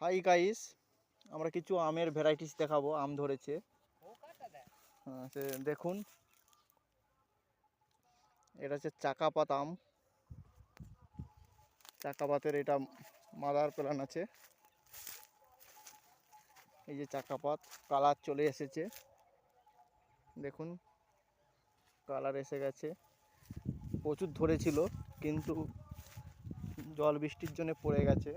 Hi guys আমরা কিছু আমের ভ্যারাইটিস দেখাবো আম ধরেছে। হ্যাঁ, দেখুন। এটা হচ্ছে চাকাপাত আম। চাকাপাতের এটা মাদার প্ল্যান আছে। এই যে চাকাপাত কালার চলে এসেছে। দেখুন কালার এসে গেছে। প্রচুর ধরেছিল কিন্তু জল বৃষ্টির জন্য পড়ে গেছে।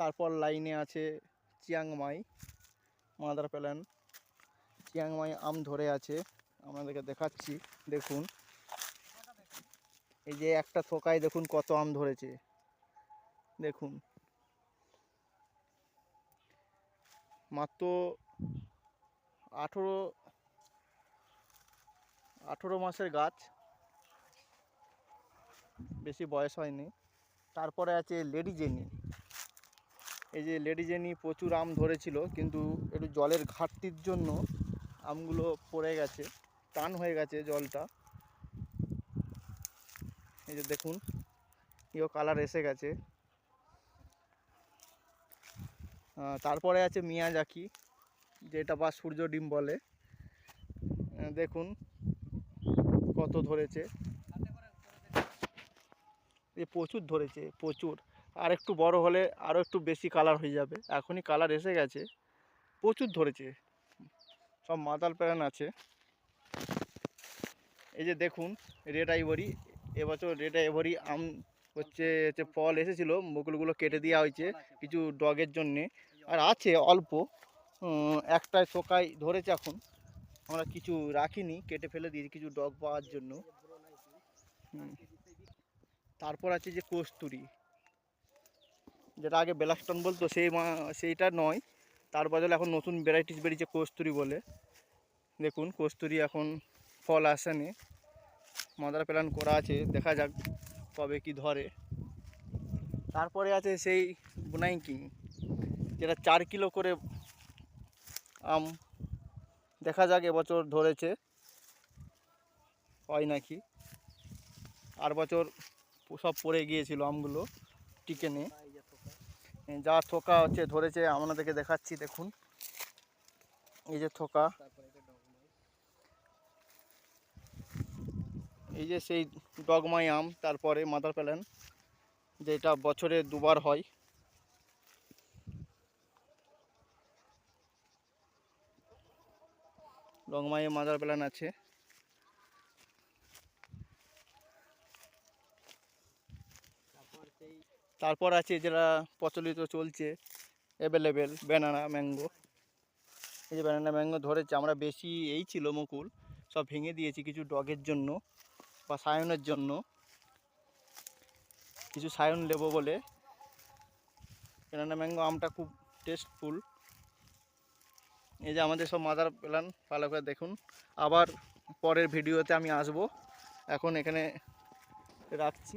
তারপর লাইনে আছে Chiang Mai, mother plant Chiang Mai আম ধরে আছে, আপনাদেরকে দেখাচ্ছি, দেখুন। এই যে একটা থোকায় দেখুন কত আম ধরেছে। দেখুন। মাত্র আঠেরো আঠেরো মাসের গাছ। বেশি বয়স হয়নি। তারপরে আছে লেডি জেনি। এই যে লেডি জেনি প্রচুর আম ধরেছিল, কিন্তু একটু জলের ঘাটতির জন্য আমগুলো পড়ে গেছে, টান হয়ে গেছে জলটা। এই যে দেখুন, ইও কালার এসে গেছে। তারপরে আছে মিয়াজাকি, যেটা বা সূর্য ডিম বলে। দেখুন কত ধরেছে। এ প্রচুর ধরেছে, প্রচুর। আর একটু বড় হলে আরও একটু বেশি কালার হয়ে যাবে। এখনই কালার এসে গেছে। প্রচুর ধরেছে। সব মাতাল প্যারান আছে। এই যে দেখুন রেড আইভরি এবছর রেড আইভরি আম হচ্ছে হচ্ছে ফল এসেছিল, মুকুলগুলো কেটে দেওয়া হয়েছে কিছু ডগের জন্যে। আর আছে অল্প একটাই শোকায় ধরেছে এখন। আমরা কিছু রাখিনি, কেটে ফেলে দিয়েছি কিছু ডগ পাওয়ার জন্য। তারপর আছে যে কস্তুরি। যেটা আগে বেলাস্টন বলতো, সেই সেইটা নয়। তার বদলে এখন নতুন ভ্যারাইটিস বেরিয়েছে কস্তুরি বলে। দেখুন, কস্তুরি এখন ফল আসেনি। মাদার প্ল্যান করা আছে, দেখা যাক কবে কি ধরে। তারপরে আছে সেই বুনাই কিং, যেটা চার কিলো করে আম, দেখা যাক এবছর ধরেছে। হয় নাকি? আর বছর সব পড়ে গিয়েছিল আমগুলো, টিকে নে। যা থোকা হচ্ছে, ধরেছে, আপনাদেরকে দেখাচ্ছি, দেখুন। এই যে থোকা। এই যে সেই ডগমাই আম, তারপরে মাদার প্যালেন, যেটা বছরে দুবার হয়। ডগমাই মাদার প্যালেন আছে। তারপর আছে যেটা প্রচলিত চলছে অ্যাভেলেবেল ব্যানানা ম্যাঙ্গো এই যে ব্যানানা ম্যাঙ্গো ধরেছে, আমরা বেশি এই ছিল মুকুল, সব ভেঙে দিয়েছি কিছু ডগের জন্য বা সায়নের জন্য। কিছু সায়ন নেব বলে। ব্যানানা ম্যাঙ্গো আমটা খুব টেস্টফুল এই যে আমাদের সব মাদার প্ল্যান ভালো করে দেখুন। আবার পরের ভিডিওতে আমি আসব। এখন এখানে রাখছি।